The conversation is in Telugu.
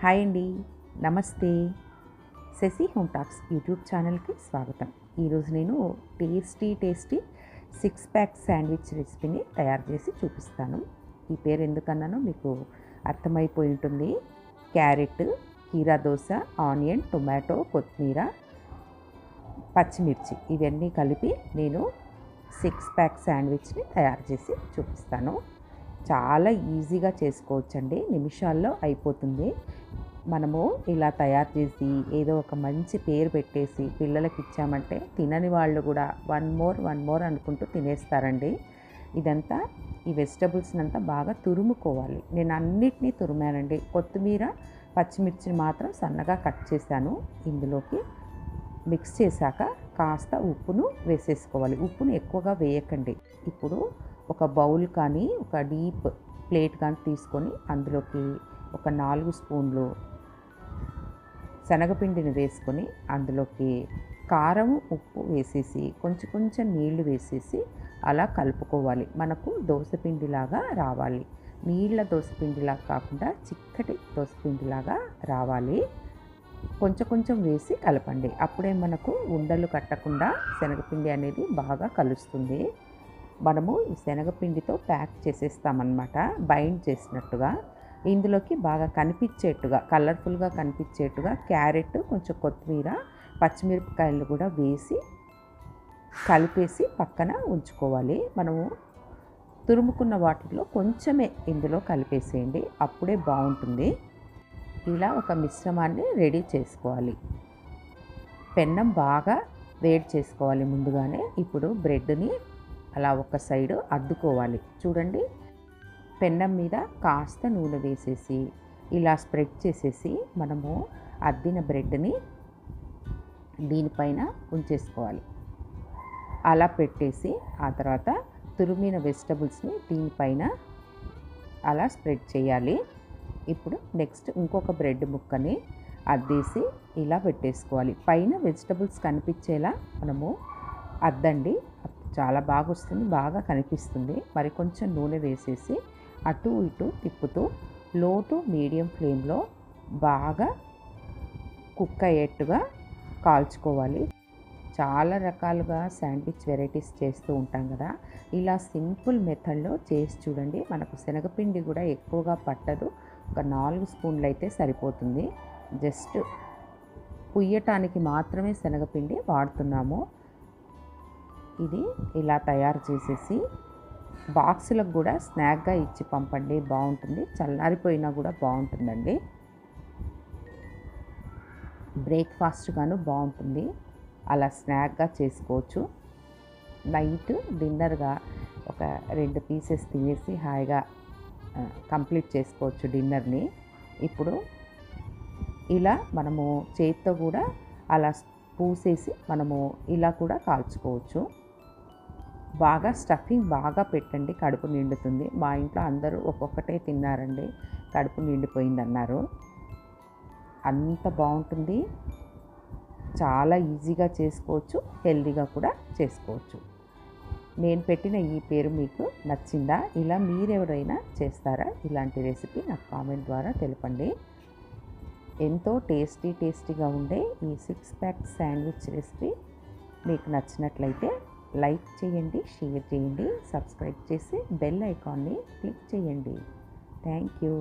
హాయ్ అండి. నమస్తే. శశి హోమ్ టాక్స్ యూట్యూబ్ ఛానల్కి స్వాగతం. ఈరోజు నేను tasty tasty six pack sandwich రెసిపీని తయారు చేసి చూపిస్తాను. ఈ పేరు ఎందుకన్నానో మీకు అర్థమైపోయి ఉంటుంది. క్యారెట్ కీరా దోశ ఆనియన్ టొమాటో కొత్తిమీర పచ్చిమిర్చి ఇవన్నీ కలిపి నేను సిక్స్ ప్యాక్ శాండ్విచ్ని తయారు చేసి చూపిస్తాను. చాలా ఈజీగా చేసుకోవచ్చండి. నిమిషాల్లో అయిపోతుంది. మనము ఇలా తయారు చేసి ఏదో ఒక మంచి పేరు పెట్టేసి పిల్లలకి ఇచ్చామంటే తినని వాళ్ళు కూడా వన్ మోర్ వన్ మోర్ అనుకుంటూ తినేస్తారండి. ఇదంతా ఈ వెజిటబుల్స్ని అంతా బాగా తురుముకోవాలి. నేను అన్నిటినీ తురిమానండి. కొత్తిమీర పచ్చిమిర్చిని మాత్రం సన్నగా కట్ చేశాను. ఇందులోకి మిక్స్ చేశాక కాస్త ఉప్పును వేసేసుకోవాలి. ఉప్పును ఎక్కువగా వేయకండి. ఇప్పుడు ఒక బౌల్ కానీ ఒక డీప్ ప్లేట్ కానీ తీసుకొని అందులోకి ఒక నాలుగు స్పూన్లు శనగపిండిని వేసుకొని అందులోకి కారం ఉప్పు వేసేసి కొంచెం కొంచెం నీళ్ళు వేసేసి అలా కలుపుకోవాలి. మనకు దోసపిండిలాగా రావాలి. నీళ్ళ దోసపిండిలాగా కాకుండా చిక్కటి దోసపిండిలాగా రావాలి. కొంచెం కొంచెం వేసి కలపండి. అప్పుడే మనకు ఉండలు కట్టకుండా శనగపిండి అనేది బాగా కలుస్తుంది. మనము ఈ శనగపిండితో ప్యాక్ చేసేస్తామన్నమాట. బైండ్ చేసినట్టుగా ఇందులోకి బాగా కనిపించేట్టుగా కలర్ఫుల్గా కనిపించేట్టుగా క్యారెట్ కొంచెం కొత్తిమీర పచ్చిమిరపకాయలు కూడా వేసి కలిపేసి పక్కన ఉంచుకోవాలి. మనము తురుముకున్న వాటిలో కొంచెమే ఇందులో కలిపేసేయండి. అప్పుడే బాగుంటుంది. ఇలా ఒక మిశ్రమాన్ని రెడీ చేసుకోవాలి. పెన్నం బాగా వేడి చేసుకోవాలి ముందుగానే. ఇప్పుడు బ్రెడ్ని అలా ఒక సైడ్ అద్దుకోవాలి. చూడండి పెన్నం మీద కాస్త నూనె వేసేసి ఇలా స్ప్రెడ్ చేసేసి మనము అద్దిన బ్రెడ్ని దీనిపైన ఉంచేసుకోవాలి. అలా పెట్టేసి ఆ తర్వాత తురిమిన వెజిటబుల్స్ని దీనిపైన అలా స్ప్రెడ్ చేయాలి. ఇప్పుడు నెక్స్ట్ ఇంకొక బ్రెడ్ ముక్కని అద్దేసి ఇలా పెట్టేసుకోవాలి. పైన వెజిటబుల్స్ కనిపించేలా మనము అద్దండి. చాలా బాగా వస్తుంది బాగా కనిపిస్తుంది. మరి కొంచెం నూనె వేసేసి అటు ఇటు తిప్పుతూ లో టు మీడియం ఫ్లేమ్లో బాగా కుక్ అయ్యేట్టుగా కాల్చుకోవాలి. చాలా రకాలుగా శాండ్విచ్ వెరైటీస్ చేస్తూ ఉంటాం కదా. ఇలా సింపుల్ మెథడ్లో చేసి చూడండి. మనకు శనగపిండి కూడా ఎక్కువగా పట్టదు. ఒక నాలుగు స్పూన్లు అయితే సరిపోతుంది. జస్ట్ పుయ్యటానికి మాత్రమే శనగపిండి వాడుతున్నాము. ఇది ఇలా తయారు చేసేసి బాక్సులకు కూడా స్నాక్గా ఇచ్చి పంపండి బాగుంటుంది. చల్లారిపోయినా కూడా బాగుంటుందండి. బ్రేక్ఫాస్ట్గాను బాగుంటుంది. అలా స్నాక్గా చేసుకోవచ్చు. నైట్ డిన్నర్గా ఒక రెండు పీసెస్ తినేసి హాయిగా కంప్లీట్ చేసుకోవచ్చు డిన్నర్ని. ఇప్పుడు ఇలా మనము చేతితో కూడా అలా పూసేసి మనము ఇలా కూడా కాల్చుకోవచ్చు. బాగా స్టఫింగ్ బాగా పెట్టండి. కడుపు నిండుతుంది. మా ఇంట్లో అందరూ ఒక్కొక్కటే తిన్నారండి. కడుపు నిండిపోయింది అన్నారు అంత బాగుంటుంది. చాలా ఈజీగా చేసుకోవచ్చు. హెల్దీగా కూడా చేసుకోవచ్చు. నేను పెట్టిన ఈ పేరు మీకు నచ్చిందా? ఇలా మీరెవరైనా చేస్తారా? ఇలాంటి రెసిపీ నాకు కామెంట్ ద్వారా తెలపండి. ఎంతో టేస్టీ టేస్టీగా ఉండే ఈ సిక్స్ ప్యాక్ శాండ్విచ్ రెసిపీ మీకు నచ్చినట్లయితే లైక్ చేయండి షేర్ చేయండి సబ్స్క్రైబ్ చేసి బెల్ ఐకాన్ని క్లిక్ చేయండి. Thank you.